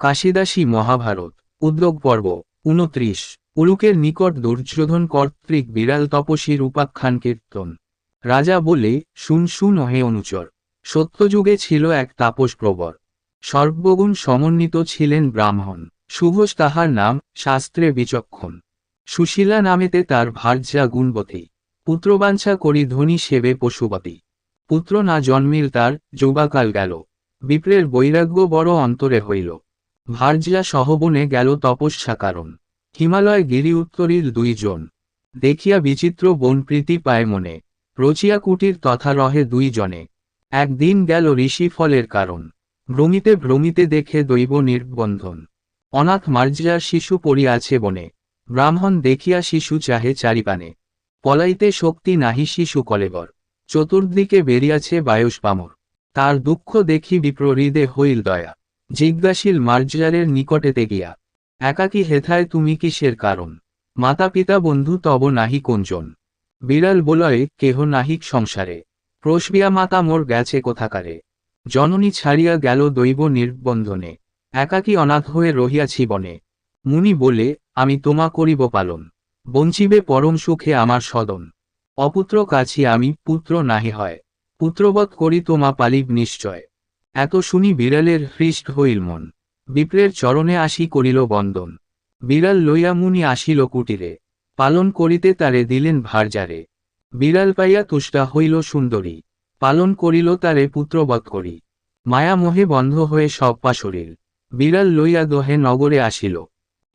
কাশিদাসী মহাভারত, উদ্যোগ পর্ব, উনত্রিশ উলুকের নিকট দুর্যোধন কর্তৃক বিড়াল তপসীর উপাখ্যান কীর্তন। রাজা বলে, শুন শুন হে অনুচর। সত্যযুগে ছিল এক তাপস প্রবর। সর্বগুণ সমন্বিত ছিলেন ব্রাহ্মণ। সুঘোষ তাহার নাম, শাস্ত্রে বিচক্ষণ। সুশীলা নামেতে তার ভার্যা গুণবতী। পুত্রবাঞ্ছা করি ধনী সেবে পশুপতি। পুত্র না জন্মিল তার, যুবাকাল গেল। বিপ্রের বৈরাগ্য বড় অন্তরে হইল। ভার্যা সহবনে গেল তপস্যা কারণ। হিমালয় গিরি উত্তরীর দুইজন। দেখিয়া বিচিত্র বন প্রীতি পায় মনে। রচিয়া কুটির তথা রহে দুই জনে একদিন গেল ঋষি ফলের কারণ। ভ্রমিতে ভ্রমিতে দেখে দৈব নির্বন্ধন। অনাথ মার্জিয়ার শিশু পড়িয়াছে বনে। ব্রাহ্মণ দেখিয়া শিশু চাহে চারিপানে। পলাইতে শক্তি নাহি শিশু কলেবর। চতুর্দিকে বেরিয়াছে বায়ুস পামর তার দুঃখ দেখি বিপ্রহৃদে হইল দয়া। জিজ্ঞাসীল মার্জারের নিকটেতে গিয়া একাকী হেথায় তুমি কিসের কারণ? মাতা পিতা বন্ধু তব নাহি কোনজন? বিড়াল বলয়ে কেহ নাহিক সংসারে? প্রসবিয়া মাতা মোর গেছে কোথাকারে? জননী ছাড়িয়া গেল দৈব নির্বন্ধনে, একাকী অনাথ হয়ে রহিয়াছি বনে মুনি বলে, আমি তোমা করিব পালন, বঞ্চিবে পরম সুখে আমার সদন। অপুত্র কাছি আমি, পুত্র নাহি হয়। পুত্রবৎ করি তোমা পালিব নিশ্চয়। এত শুনি বিড়ালের হৃষ্ট হইল মন। বিপ্রের চরণে আসি করিল বন্দন। বিড়াল লইয়া মুনি আসিল কুটিরে। পালন করিতে তারে দিলেন ভারজারে বিড়াল পাইয়া তুষ্টা হইল সুন্দরী। পালন করিল তারে পুত্রবৎ করি। মায়া মোহে বন্ধ হয়ে সব পা শরীর বিড়াল লইয়া দোহে নগরে আসিল।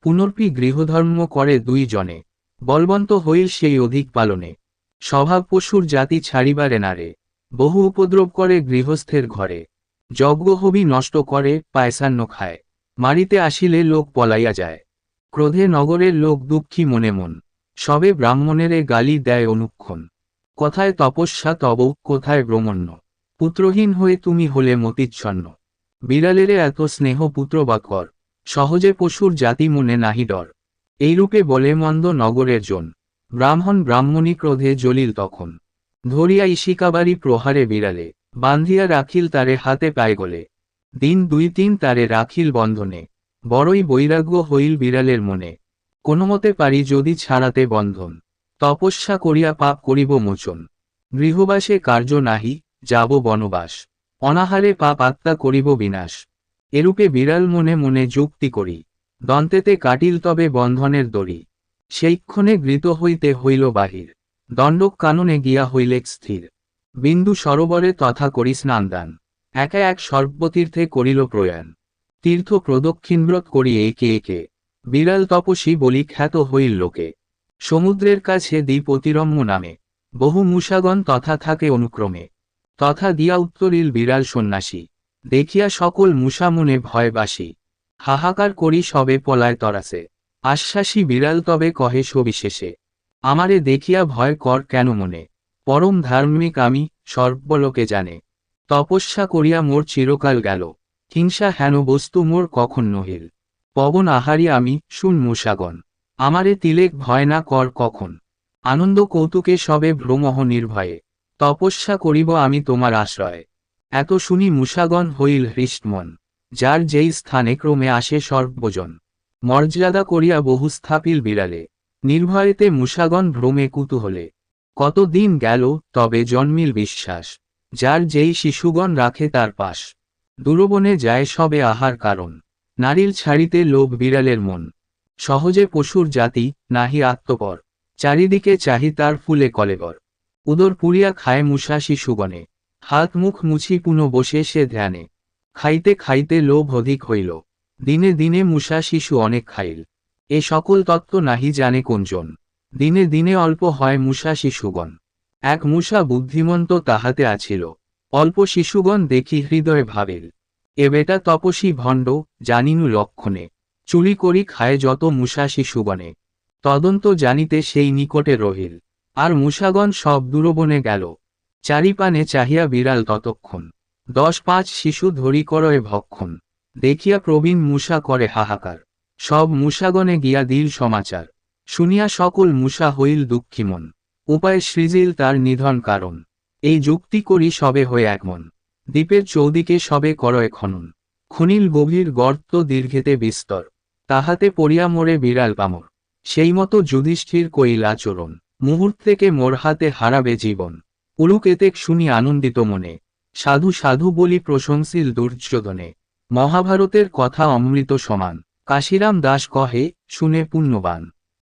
পুনর্পি গৃহধর্ম করে দুই জনে। বলবন্ত হইল সেই অধিক পালনে। স্বভাব পশুর জাতি ছাড়িবারে নারে। বহু উপদ্রব করে গৃহস্থের ঘরে। যজ্ঞহবি নষ্ট করে, পায়সান্ন খায়। মারিতে আসিলে লোক পলাইয়া যায়। ক্রোধে নগরের লোক দুঃখী মনে মন। সবে ব্রাহ্মণেরে গালি দেয় অনুক্ষণ। কথায় তপস্যা তব কোথায় ব্রহ্মণ্য? পুত্রহীন হয়ে তুমি হলে মতিচ্ছন্ন। বিড়ালেরে এত স্নেহ পুত্র বা কর? সহজে পশুর জাতি মনে নাহি ডর। এইরূপে বলে মন্দ নগরের জন। ব্রাহ্মণ ব্রাহ্মণী ক্রোধে জলিল তখন। ধরিয়া ইশিকাবারি প্রহারে বিড়ালে। বান্ধিয়া রাখিল তারে হাতে পায় গলে দিন দুই তিন তারে রাখিল বন্ধনে। বড়ই বৈরাগ্য হইল বিড়ালের মনে। কোনোমতে পারি যদি ছাড়াতে বন্ধন। তপস্যা করিয়া পাপ করিব মোচন। গৃহবাসে কার্য নাহি, যাব বনবাস। অনাহারে পাপ আত্মা করিব বিনাশ। এরূপে বিড়াল মনে মনে যুক্তি করি। দন্তেতে কাটিল তবে বন্ধনের দড়ি। সেইক্ষণে গৃত হইতে হইল বাহির। দণ্ডক কাননে গিয়া হইলেক স্থির। বিন্দু সরোবরে তথা করি স্নানদান। একা এক সর্বতীর্থে করিল প্রয়াণ। তীর্থ প্রদক্ষিণব্রত করি একে একে। বিড়াল তপসী বলি খ্যাত হইল লোকে। সমুদ্রের কাছে দ্বীপ অতিরম্য নামে। বহু মূষাগণ তথা থাকে অনুক্রমে। তথা দিয়া উত্তরিল বিড়াল সন্ন্যাসী। দেখিয়া সকল মূষা মনে ভয় বাসি। হাহাকার করি সবে পলায় তরাসে। আশ্বাসী বিড়াল তবে কহে সবিশেষে। আমারে দেখিয়া ভয় কর কেন মনে? পরম ধার্মিক আমি, সর্বলোকে জানে। তপস্যা করিয়া মোর চিরকাল গেল। হিংসা হেন বস্তু মোর কখন নহিল। পবন আহারি আমি, শুন মূষাগণ। আমারে তিলেক ভয় না কর কখন। আনন্দ কৌতুকে সবে ভ্রমহ নির্ভয়ে। তপস্যা করিব আমি তোমার আশ্রয়। এত শুনি মূষাগণ হইল হৃষ্টমন যার যেই স্থানে ক্রমে আসে সর্বজন। মর্যাদা করিয়া বহু স্থাপিল বিড়ালে। নির্ভয়েতে মূষাগণ ভ্রমে কুতূহলে। কত দিন গেল, তবে জন্মিল বিশ্বাস। যার যেই শিশুগণ রাখে তার পাশ। দুরবনে যায় সবে আহার কারণ। নারীর ছাড়িতে লোভ বিড়ালের মন। সহজে পশুর জাতি নাহি আত্মপর। চারিদিকে চাহি তার ফুলে কলেবর। উদর পুরিয়া খায় মূষা শিশুগণে। হাত মুখ মুছি পুনঃ বসে সে ধ্যানে। খাইতে খাইতে লোভ অধিক হইল। দিনে দিনে মূষা শিশু অনেক খাইল। এ সকল তত্ত্ব নাহি জানে কোনজন। দিনে দিনে অল্প হয় মূষা শিশুগণ। এক মূষা বুদ্ধিমন্ত তাহাতে আছিল। অল্প শিশুগণ দেখি হৃদয়ে ভাবিল। এ বেটা তপসী ভণ্ড, জানিনু লক্ষণে। চুরি করি খায় যত মূষা শিশুগণে। তদন্ত জানিতে সেই নিকটে রহিল। আর মূষাগণ সব দূরবনে গেল। চারিপানে চাহিয়া বিড়াল ততক্ষণ। দশ পাঁচ শিশু ধরি করয়ে ভক্ষণ। দেখিয়া প্রবীণ মূষা করে হাহাকার। সব মূষাগণে গিয়া দিল সমাচার। শুনিয়া সকল মূষা হইল দুঃখীমন উপায় সৃজিল তার নিধন কারণ। এই যুক্তি করি সবে হয়ে একমন দ্বীপের চৌদিকে সবে করয় খনন। খনিল গভীর গর্ত দীর্ঘেতে বিস্তর। তাহাতে পড়িয়া মোরে বিড়াল পামর। সেই মতো যুধিষ্ঠির কইল আচরণ। মুহূর্তেকে মোর হাতে হারাবে জীবন। উলুক এতেক শুনি আনন্দিত মনে। সাধু সাধু বলি প্রশংসিল দুর্যোধনে। মহাভারতের কথা অমৃত সমান। কাশিরাম দাস কহে, শুনে পুণ্যবান।